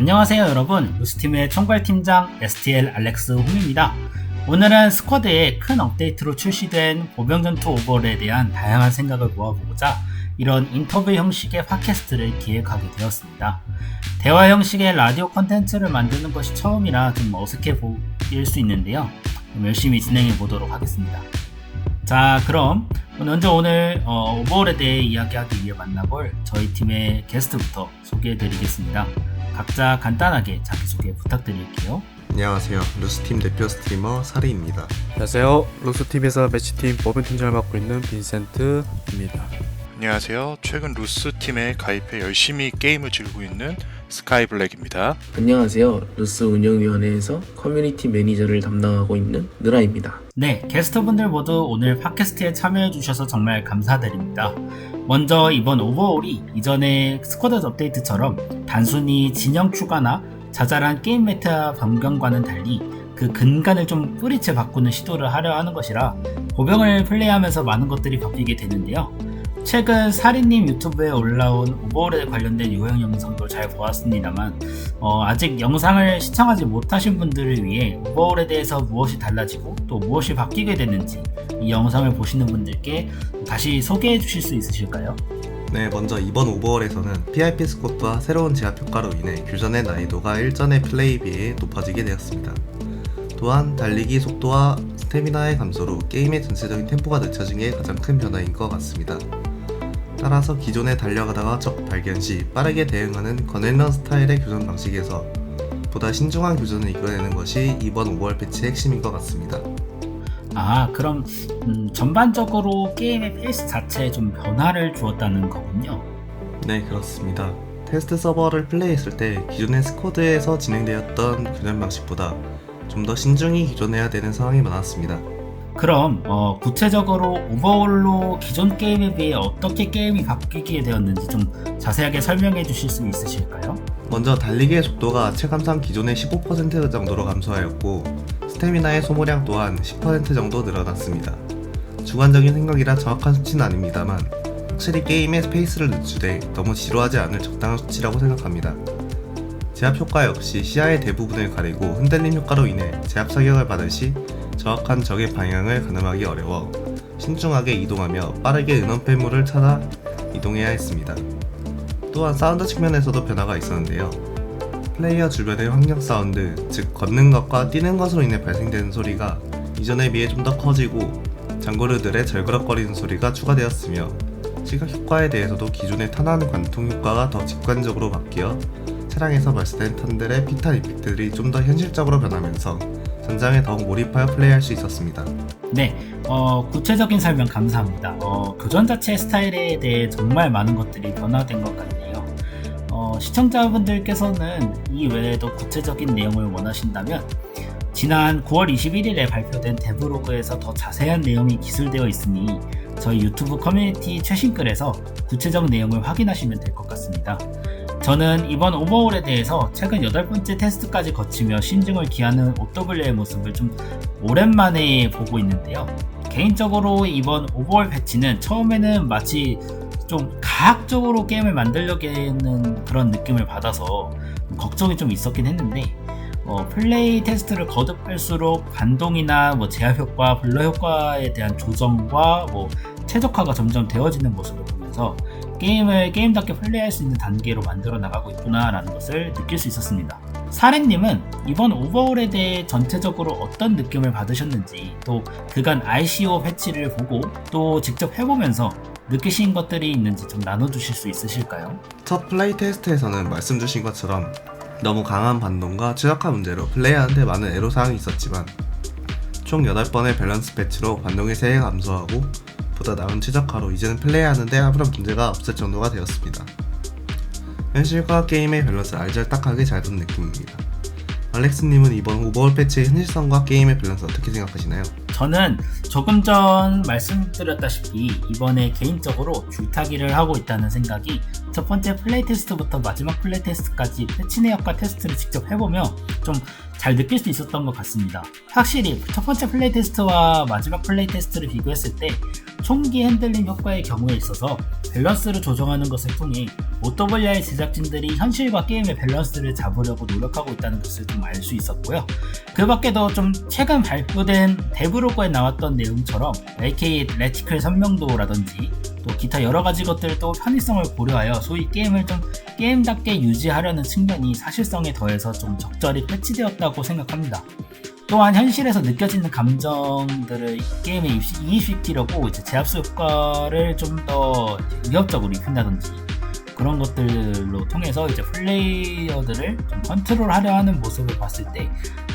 안녕하세요 여러분. 루스팀의 총괄팀장 STL 알렉스 홍입니다. 오늘은 스쿼드의 큰 업데이트로 출시된 보병전투 오버에 대한 다양한 생각을 모아보고자 이런 인터뷰 형식의 팟캐스트를 기획하게 되었습니다. 대화 형식의 라디오 컨텐츠를 만드는 것이 처음이라 좀 어색해 보일 수 있는데요. 열심히 진행해 보도록 하겠습니다. 자 그럼 먼저 오늘 어, 오버홀에 대해 이야기하기 위해 만나볼 저희 팀의 게스트부터 소개해 드리겠습니다 각자 간단하게 자기소개 부탁드릴게요. 안녕하세요. 루스팀 대표 스트리머 사리입니다. 안녕하세요. 루스팀에서 매치팀 법인 팀장을 맡고 있는 빈센트입니다. 안녕하세요. 최근 루스 팀에 가입해 열심히 게임을 즐기고 있는 스카이블랙입니다. 안녕하세요. 루스 운영위원회에서 커뮤니티 매니저를 담당하고 있는 느라입니다. 네, 게스트분들 모두 오늘 팟캐스트에 참여해 주셔서 정말 감사드립니다. 먼저 이번 오버홀이 이전의 스쿼드 업데이트처럼 단순히 진영 추가나 자잘한 게임 메타 변경과는 달리 그 근간을 좀 뿌리채 바꾸는 시도를 하려 하는 것이라 보병을 플레이하면서 많은 것들이 바뀌게 되는데요. 최근 사리님 유튜브에 올라온 오버홀에 관련된 요약 영상도 잘 보았습니다만 어, 아직 영상을 시청하지 못하신 분들을 위해 오버홀에 대해서 무엇이 달라지고 또 무엇이 바뀌게 됐는지 이 영상을 보시는 분들께 다시 소개해 주실 수 있으실까요? 네, 먼저 이번 오버월에서는 PIP 스쿼트와 새로운 제압 효과로 인해 규전의 난이도가 일전의 플레이에 비해 높아지게 되었습니다. 또한 달리기 속도와 스태미나의 감소로 게임의 전체적인 템포가 늦춰진 게 가장 큰 변화인 것 같습니다. 따라서 기존에 달려가다가 적 발견 시 빠르게 대응하는 건앤런 스타일의 교전 방식에서 보다 신중한 교전을 이끌어내는 것이 이번 오버월 패치의 핵심인 것 같습니다. 아, 그럼 음, 전반적으로 게임의 페이스 자체에 좀 변화를 주었다는 거군요. 네, 그렇습니다. 테스트 서버를 플레이했을 때 기존의 스쿼드에서 진행되었던 교전 방식보다 좀 더 신중히 교전해야 되는 상황이 많았습니다. 그럼 어, 구체적으로 오버홀로 기존 게임에 비해 어떻게 게임이 바뀌게 되었는지 좀 자세하게 설명해 주실 수 있으실까요? 먼저 달리기의 속도가 체감상 기존의 15% 정도로 감소하였고 스태미나의 소모량 또한 10% 정도 늘어났습니다. 주관적인 생각이라 정확한 수치는 아닙니다만 확실히 게임의 스페이스를 늦추되 너무 지루하지 않을 적당한 수치라고 생각합니다. 제압 효과 역시 시야의 대부분을 가리고 흔들림 효과로 인해 제압 사격을 받을 시 정확한 적의 방향을 가늠하기 어려워 신중하게 이동하며 빠르게 은원 폐물을 찾아 이동해야 했습니다. 또한 사운드 측면에서도 변화가 있었는데요. 플레이어 주변의 환경 사운드, 즉 걷는 것과 뛰는 것으로 인해 발생되는 소리가 이전에 비해 좀 더 커지고 장고르들의 절그럭거리는 소리가 추가되었으며 시각 효과에 대해서도 기존의 탄환 관통 효과가 더 직관적으로 바뀌어 차량에서 발생된 턴들의 피탄 이펙트들이 좀 더 현실적으로 변하면서 전장에 더욱 몰입하여 플레이할 수 있었습니다. 네, 어, 구체적인 설명 감사합니다. 어, 교전 자체 스타일에 대해 정말 많은 것들이 변화된 것 같네요. 어, 시청자분들께서는 이 외에도 구체적인 내용을 원하신다면 지난 9월 21일에 발표된 데브로그에서 더 자세한 내용이 기술되어 있으니 저희 유튜브 커뮤니티 최신 글에서 구체적 내용을 확인하시면 될 것 같습니다. 저는 이번 오버홀에 대해서 최근 8번째 테스트까지 거치며 신중을 기하는 OW의 모습을 좀 오랜만에 보고 있는데요. 개인적으로 이번 오버홀 패치는 처음에는 마치 좀 가학적으로 게임을 만들려는 그런 느낌을 받아서 걱정이 좀 있었긴 했는데 어, 플레이 테스트를 거듭할수록 반동이나 뭐 제압 효과, 블러 효과에 대한 조정과 뭐 최적화가 점점 되어지는 모습을 보면서 게임을 게임답게 플레이할 수 있는 단계로 만들어 나가고 있구나라는 것을 느낄 수 있었습니다. 사렌님은 이번 오버홀에 대해 전체적으로 어떤 느낌을 받으셨는지 또 그간 ICO 패치를 보고 또 직접 해보면서 느끼신 것들이 있는지 좀 나눠주실 수 있으실까요? 첫 플레이 테스트에서는 말씀 주신 것처럼 너무 강한 반동과 최적화 문제로 플레이하는데 많은 애로사항이 있었지만 총 8번의 밸런스 패치로 반동의 세가 감소하고 보다 나은 최적화로 이제는 플레이하는데 아무런 문제가 없을 정도가 되었습니다. 현실과 게임의 밸런스를 알잘딱하게 잘 둔 느낌입니다. 알렉스님은 이번 오버월 패치의 현실성과 게임의 밸런스 어떻게 생각하시나요? 저는 조금 전 말씀드렸다시피 이번에 개인적으로 줄타기를 하고 있다는 생각이 첫 번째 플레이 테스트부터 마지막 플레이 테스트까지 패치 내역과 테스트를 직접 해보며 좀 잘 느낄 수 있었던 것 같습니다. 확실히 첫 번째 플레이 테스트와 마지막 플레이 테스트를 비교했을 때 총기 핸들링 효과의 경우에 있어서 밸런스를 조정하는 것을 통해 OWI 제작진들이 현실과 게임의 밸런스를 잡으려고 노력하고 있다는 것을 좀 알 수 있었고요. 그 밖에도 좀 최근 발표된 데 브로그에 나왔던 내용처럼 AK 레티클 선명도라든지 또 기타 여러 가지 것들도 편의성을 고려하여 소위 게임을 좀 게임답게 유지하려는 측면이 사실성에 더해서 좀 적절히 패치되었다고 생각합니다. 또한 현실에서 느껴지는 감정들을 게임에 입시- 이입시키려고 제압수 효과를 좀 더 위협적으로 입힌다든지 그런 것들로 통해서 이제 플레이어들을 좀 컨트롤하려 하는 모습을 봤을 때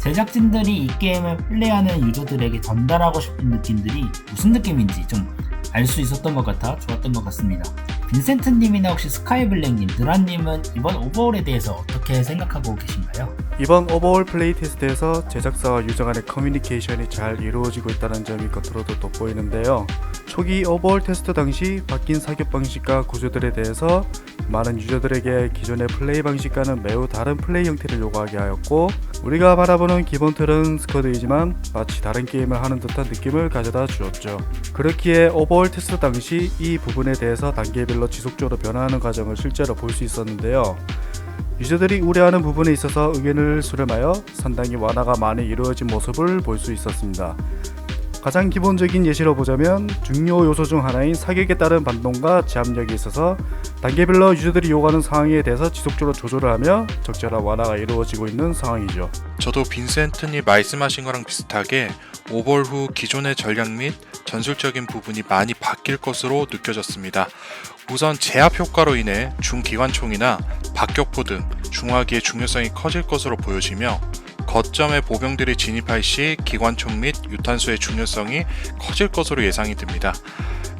제작진들이 이 게임을 플레이하는 유저들에게 전달하고 싶은 느낌들이 무슨 느낌인지 좀 알 수 있었던 것 같아 좋았던 것 같습니다. 빈센트님이나 혹시 스카이블랙님, 느라님은 이번 오버홀에 대해서 어떻게 생각하고 계신가요? 이번 오버올 플레이 테스트에서 제작사와 유저 간의 커뮤니케이션이 잘 이루어지고 있다는 점이 겉으로도 돋보이는데요. 초기 오버올 테스트 당시 바뀐 사격 방식과 구조들에 대해서 많은 유저들에게 기존의 플레이 방식과는 매우 다른 플레이 형태를 요구하게 하였고 우리가 바라보는 기본 틀은 스쿼드이지만 마치 다른 게임을 하는 듯한 느낌을 가져다 주었죠. 그렇기에 오버올 테스트 당시 이 부분에 대해서 단계별로 지속적으로 변화하는 과정을 실제로 볼 수 있었는데요. 유저들이 우려하는 부분에 있어서 의견을 수렴하여 상당히 완화가 많이 이루어진 모습을 볼 수 있었습니다. 가장 기본적인 예시로 보자면 중요 요소 중 하나인 사격에 따른 반동과 제압력이 있어서 단계별로 유저들이 요구하는 상황에 대해서 지속적으로 조절을 하며 적절한 완화가 이루어지고 있는 상황이죠. 저도 빈센트님 말씀하신 거랑 비슷하게 오버홀 후 기존의 전략 및 전술적인 부분이 많이 바뀔 것으로 느껴졌습니다. 우선 제압 효과로 인해 중기관총이나 박격포 등 중화기의 중요성이 커질 것으로 보여지며 거점에 보병들이 진입할 시 기관총 및 유탄수의 중요성이 커질 것으로 예상이 됩니다.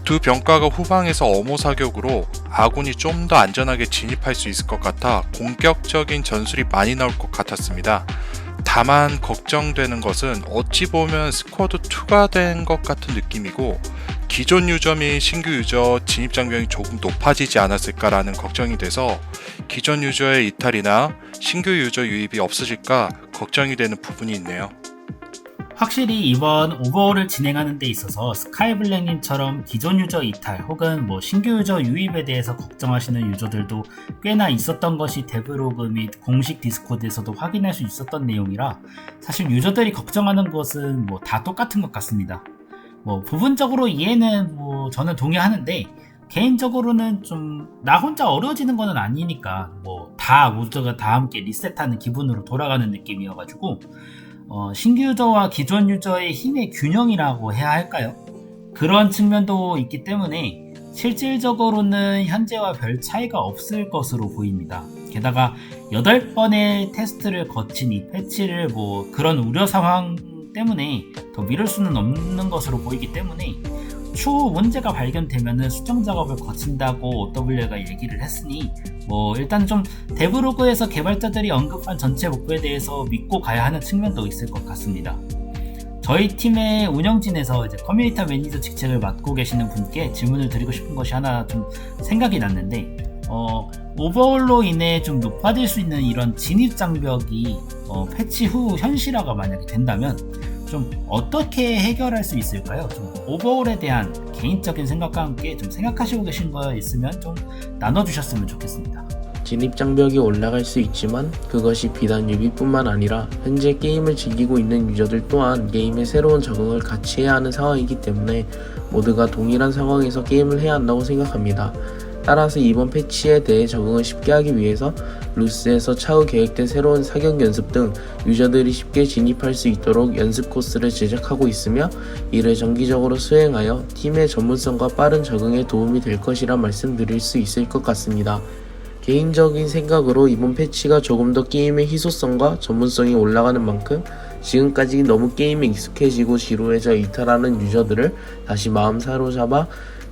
두 병과가 후방에서 어모 사격으로 아군이 좀 더 안전하게 진입할 수 있을 것 같아 공격적인 전술이 많이 나올 것 같았습니다. 다만 걱정되는 것은 어찌 보면 스쿼드 2가 된 것 같은 느낌이고 기존 유저 및 신규 유저 진입 장벽이 조금 높아지지 않았을까라는 걱정이 돼서 기존 유저의 이탈이나 신규 유저 유입이 없어질까 걱정이 되는 부분이 있네요. 확실히 이번 오버홀을 진행하는 데 있어서 스카이블랙님처럼 기존 유저 이탈 혹은 뭐 신규 유저 유입에 대해서 걱정하시는 유저들도 꽤나 있었던 것이 데브로그 및 공식 디스코드에서도 확인할 수 있었던 내용이라 사실 유저들이 걱정하는 것은 뭐 다 똑같은 것 같습니다. 뭐 부분적으로 이해는 뭐 저는 동의하는데 개인적으로는 좀 나 혼자 어려워지는 거는 아니니까 뭐다 모두가 다 함께 리셋하는 기분으로 돌아가는 느낌이어가지고 어, 신규 유저와 기존 유저의 힘의 균형이라고 해야 할까요? 그런 측면도 있기 때문에 실질적으로는 현재와 별 차이가 없을 것으로 보입니다. 게다가 8번의 테스트를 거친 이 패치를 뭐 그런 우려 상황 때문에 더 미룰 수는 없는 것으로 보이기 때문에 추후 문제가 발견되면은 수정 작업을 거친다고 OW가 얘기를 했으니 뭐 일단 좀 데브로그에서 개발자들이 언급한 전체 목표에 대해서 믿고 가야 하는 측면도 있을 것 같습니다. 저희 팀의 운영진에서 이제 커뮤니티 매니저 직책을 맡고 계시는 분께 질문을 드리고 싶은 것이 하나 좀 생각이 났는데 어, 오버홀로 인해 좀 높아질 수 있는 이런 진입 장벽이 어, 패치 후 현실화가 만약에 된다면 좀 어떻게 해결할 수 있을까요? 좀 오버홀에 대한 개인적인 생각과 함께 좀 생각하시고 계신 거 있으면 좀 나눠주셨으면 좋겠습니다. 진입 장벽이 올라갈 수 있지만 그것이 비단 유비뿐만 아니라 현재 게임을 즐기고 있는 유저들 또한 게임의 새로운 적응을 같이 해야 하는 상황이기 때문에 모두가 동일한 상황에서 게임을 해야 한다고 생각합니다. 따라서 이번 패치에 대해 적응을 쉽게 하기 위해서 루스에서 차후 계획된 새로운 사격 연습 등 유저들이 쉽게 진입할 수 있도록 연습 코스를 제작하고 있으며 이를 정기적으로 수행하여 팀의 전문성과 빠른 적응에 도움이 될 것이라 말씀드릴 수 있을 것 같습니다. 개인적인 생각으로 이번 패치가 조금 더 게임의 희소성과 전문성이 올라가는 만큼 지금까지 너무 게임에 익숙해지고 지루해져 이탈하는 유저들을 다시 마음 사로잡아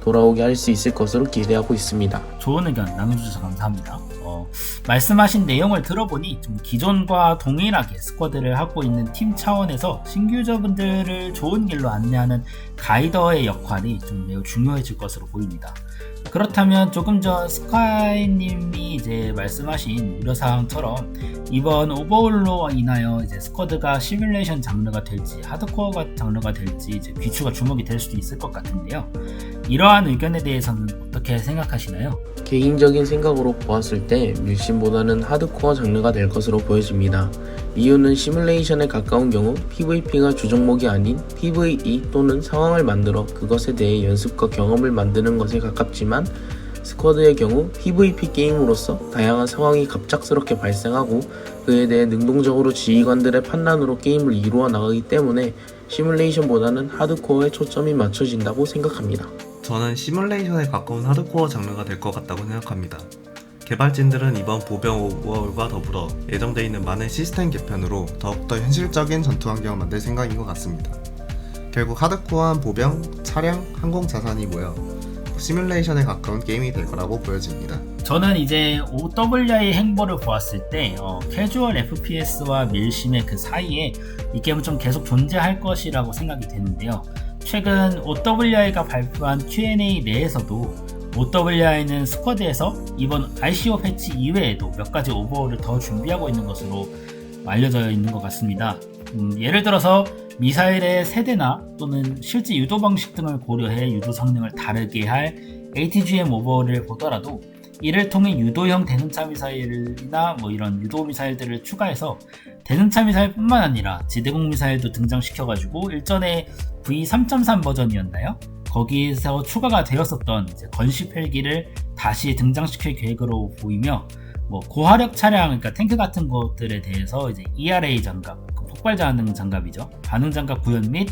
돌아오게 할 수 있을 것으로 기대하고 있습니다. 좋은 의견 나눠주셔서 감사합니다. 어, 어, 말씀하신 내용을 들어보니 좀 기존과 동일하게 스쿼드를 하고 있는 팀 차원에서 신규 유저분들을 좋은 길로 안내하는 가이더의 역할이 좀 매우 중요해질 것으로 보입니다. 그렇다면 조금 전 스카이님이 이제 말씀하신 우려사항처럼 이번 오버홀로 인하여 이제 스쿼드가 시뮬레이션 장르가 될지 하드코어가 장르가 될지 이제 귀추가 주목이 될 수도 있을 것 같은데요. 이러한 의견에 대해서는 어떻게 생각하시나요? 개인적인 생각으로 보았을 때 뮤신보다는 하드코어 장르가 될 것으로 보여집니다. 이유는 시뮬레이션에 가까운 경우 PVP가 주종목이 아닌 PVE 또는 상황을 만들어 그것에 대해 연습과 경험을 만드는 것에 가깝지만 스쿼드의 경우 PVP 게임으로서 다양한 상황이 갑작스럽게 발생하고 그에 대해 능동적으로 지휘관들의 판단으로 게임을 이루어 나가기 때문에 시뮬레이션보다는 하드코어에 초점이 맞춰진다고 생각합니다. 저는 시뮬레이션에 가까운 하드코어 장르가 될 것 같다고 생각합니다. 개발진들은 이번 보병 오버홀과 더불어 예정되어 있는 많은 시스템 개편으로 더욱더 현실적인 전투 환경을 만들 생각인 것 같습니다. 결국 하드코어한 보병, 차량, 항공 자산이 모여 시뮬레이션에 가까운 게임이 될 거라고 보여집니다. 저는 이제 OWI의 행보를 보았을 때 어, 캐주얼 FPS와 밀심의 그 사이에 이 게임은 좀 계속 존재할 것이라고 생각이 되는데요. 최근 OWI가 발표한 Q&A 내에서도 OWI는 스쿼드에서 이번 ICO 패치 이외에도 몇 가지 오버홀을 더 준비하고 있는 것으로 알려져 있는 것 같습니다. 음, 예를 들어서 미사일의 세대나 또는 실제 유도 방식 등을 고려해 유도 성능을 다르게 할 ATGM 오버홀을 보더라도 이를 통해 유도형 대전차 미사일이나 뭐 이런 유도 미사일들을 추가해서 대전차 미사일뿐만 아니라 지대공 미사일도 등장시켜가지고 일전에 V3.3 버전이었나요? 거기서 추가가 되었었던 이제 건식 헬기를 다시 등장시킬 계획으로 보이며 뭐 고화력 차량, 그러니까 탱크 같은 것들에 대해서 이제 ERA 장갑, 그 폭발 반응 장갑이죠. 반응 장갑 구현 및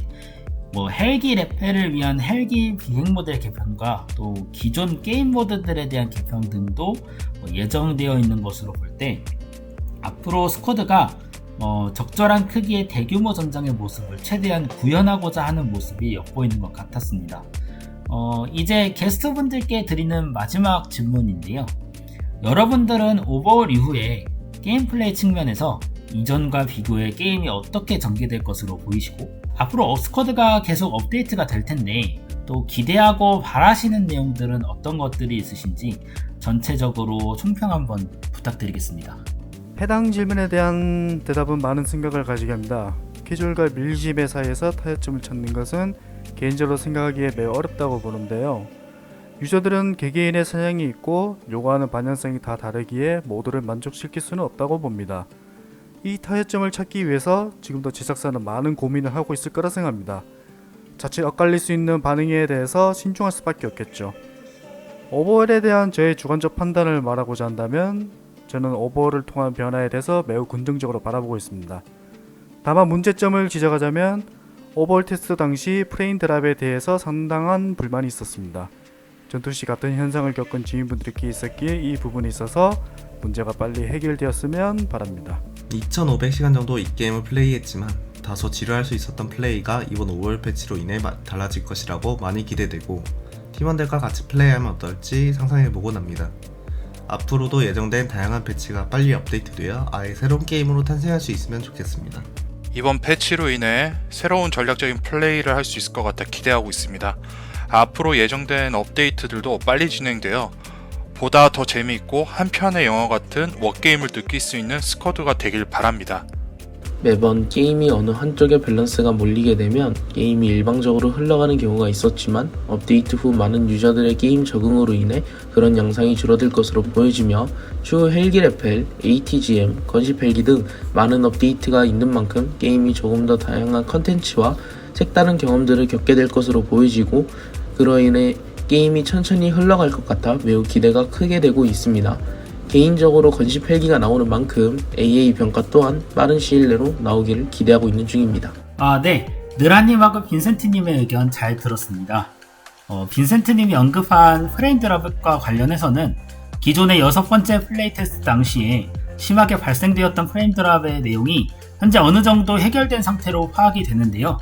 뭐 헬기 레페를 위한 헬기 비행 모델 개편과 또 기존 게임 모드들에 대한 개편 등도 뭐 예정되어 있는 것으로 볼 때 앞으로 스쿼드가 어, 적절한 크기의 대규모 전장의 모습을 최대한 구현하고자 하는 모습이 엿보이는 것 같았습니다. 어, 이제 게스트분들께 드리는 마지막 질문인데요. 여러분들은 오버월 이후에 게임 플레이 측면에서 이전과 비교해 게임이 어떻게 전개될 것으로 보이시고 앞으로 업스쿼드가 계속 업데이트가 될 텐데 또 기대하고 바라시는 내용들은 어떤 것들이 있으신지 전체적으로 총평 한번 부탁드리겠습니다. 해당 질문에 대한 대답은 많은 생각을 가지게 합니다. 캐주얼과 밀집의 사이에서 타협점을 찾는 것은 개인적으로 생각하기에 매우 어렵다고 보는데요. 유저들은 개개인의 성향이 있고 요구하는 방향성이 다 다르기에 모두를 만족시킬 수는 없다고 봅니다. 이 타협점을 찾기 위해서 지금도 제작사는 많은 고민을 하고 있을 거라 생각합니다. 자칫 엇갈릴 수 있는 반응에 대해서 신중할 수밖에 없겠죠. 오버월에 대한 저의 주관적 판단을 말하고자 한다면 저는 오버월을 통한 변화에 대해서 매우 긍정적으로 바라보고 있습니다. 다만 문제점을 지적하자면 오버월 테스트 당시 프레임 드랍에 대해서 상당한 불만이 있었습니다. 전투 시 같은 현상을 겪은 지인분들이 있었기에 이 부분에 있어서 문제가 빨리 해결되었으면 바랍니다. 2500시간 정도 이 게임을 플레이했지만 다소 지루할 수 있었던 플레이가 이번 5월 패치로 인해 마- 달라질 것이라고 많이 기대되고 팀원들과 같이 플레이하면 어떨지 상상해보곤 합니다. 앞으로도 예정된 다양한 패치가 빨리 업데이트되어 아예 새로운 게임으로 탄생할 수 있으면 좋겠습니다. 이번 패치로 인해 새로운 전략적인 플레이를 할 수 있을 것 같아 기대하고 있습니다. 앞으로 예정된 업데이트들도 빨리 진행되어 보다 더 재미있고 한편의 영화 같은 워게임을 느낄 수 있는 스쿼드가 되길 바랍니다. 매번 게임이 어느 한쪽에 밸런스가 몰리게 되면 게임이 일방적으로 흘러가는 경우가 있었지만 업데이트 후 많은 유저들의 게임 적응으로 인해 그런 양상이 줄어들 것으로 보여지며 추후 헬기 레펠, ATGM, 건식 헬기 등 많은 업데이트가 있는 만큼 게임이 조금 더 다양한 컨텐츠와 색다른 경험들을 겪게 될 것으로 보여지고 그로 인해 게임이 천천히 흘러갈 것 같아 매우 기대가 크게 되고 있습니다. 개인적으로 건식 헬기가 나오는 만큼 AA 평가 또한 빠른 시일 내로 나오기를 기대하고 있는 중입니다. 아, 네. 느라님하고 빈센트님의 의견 잘 들었습니다. 어, 빈센트님이 언급한 프레임 드랍과 관련해서는 기존의 여섯 번째 플레이 테스트 당시에 심하게 발생되었던 프레임 드랍의 내용이 현재 어느 정도 해결된 상태로 파악이 되는데요.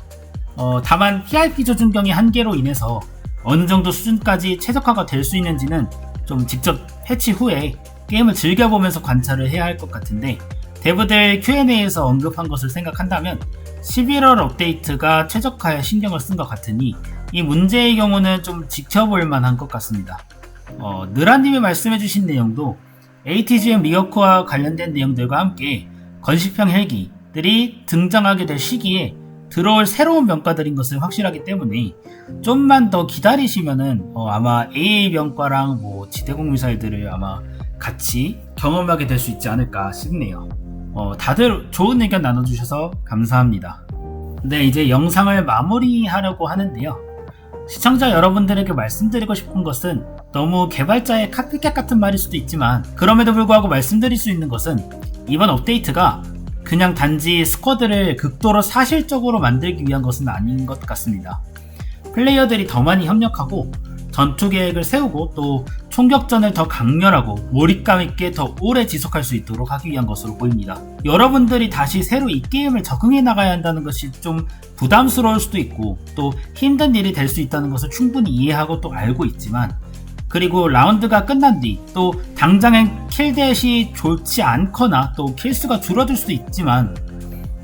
어, 다만 PRP 조준경의 한계로 인해서 어느 정도 수준까지 최적화가 될 수 있는지는 좀 직접 패치 후에 게임을 즐겨보면서 관찰을 해야 할 것 같은데 데브들 Q&A에서 언급한 것을 생각한다면 11월 업데이트가 최적화에 신경을 쓴 것 같으니 이 문제의 경우는 좀 지켜볼 만한 것 같습니다. 어, 느라님이 말씀해주신 내용도 ATGM 리어크와 관련된 내용들과 함께 건식형 헬기들이 등장하게 될 시기에 들어올 새로운 병과들인 것을 확실하기 때문에 좀만 더 기다리시면은 어, 아마 AA 병과랑 뭐 지대공 미사일들을 아마 같이 경험하게 될 수 있지 않을까 싶네요. 어, 다들 좋은 의견 나눠주셔서 감사합니다. 네, 이제 영상을 마무리하려고 하는데요. 시청자 여러분들에게 말씀드리고 싶은 것은 너무 개발자의 카피캣 같은 말일 수도 있지만 그럼에도 불구하고 말씀드릴 수 있는 것은 이번 업데이트가 그냥 단지 스쿼드를 극도로 사실적으로 만들기 위한 것은 아닌 것 같습니다. 플레이어들이 더 많이 협력하고 전투 계획을 세우고 또 총격전을 더 강렬하고 몰입감 있게 더 오래 지속할 수 있도록 하기 위한 것으로 보입니다. 여러분들이 다시 새로 이 게임을 적응해 나가야 한다는 것이 좀 부담스러울 수도 있고 또 힘든 일이 될 수 있다는 것을 충분히 이해하고 또 알고 있지만 그리고 라운드가 끝난 뒤 또 당장엔 킬댓이 좋지 않거나 또 킬수가 줄어들 수도 있지만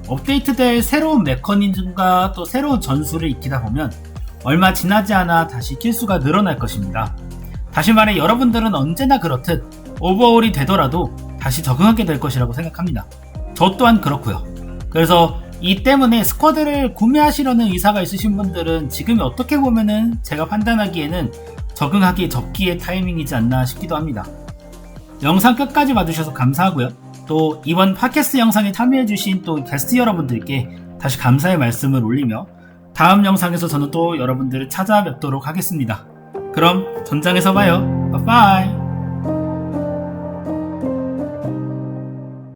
업데이트될 새로운 메커니즘과 또 새로운 전술을 익히다 보면 얼마 지나지 않아 다시 킬수가 늘어날 것입니다. 다시 말해 여러분들은 언제나 그렇듯 오버홀이 되더라도 다시 적응하게 될 것이라고 생각합니다. 저 또한 그렇고요. 그래서 이 때문에 스쿼드를 구매하시려는 의사가 있으신 분들은 지금이 어떻게 보면은 제가 판단하기에는 적응하기 적기의 타이밍이지 않나 싶기도 합니다. 영상 끝까지 봐주셔서 감사하고요. 또 이번 팟캐스트 영상에 참여해주신 또 게스트 여러분들께 다시 감사의 말씀을 올리며 다음 영상에서 저는 또 여러분들을 찾아뵙도록 하겠습니다. 그럼 전장에서 봐요. 빠빠이.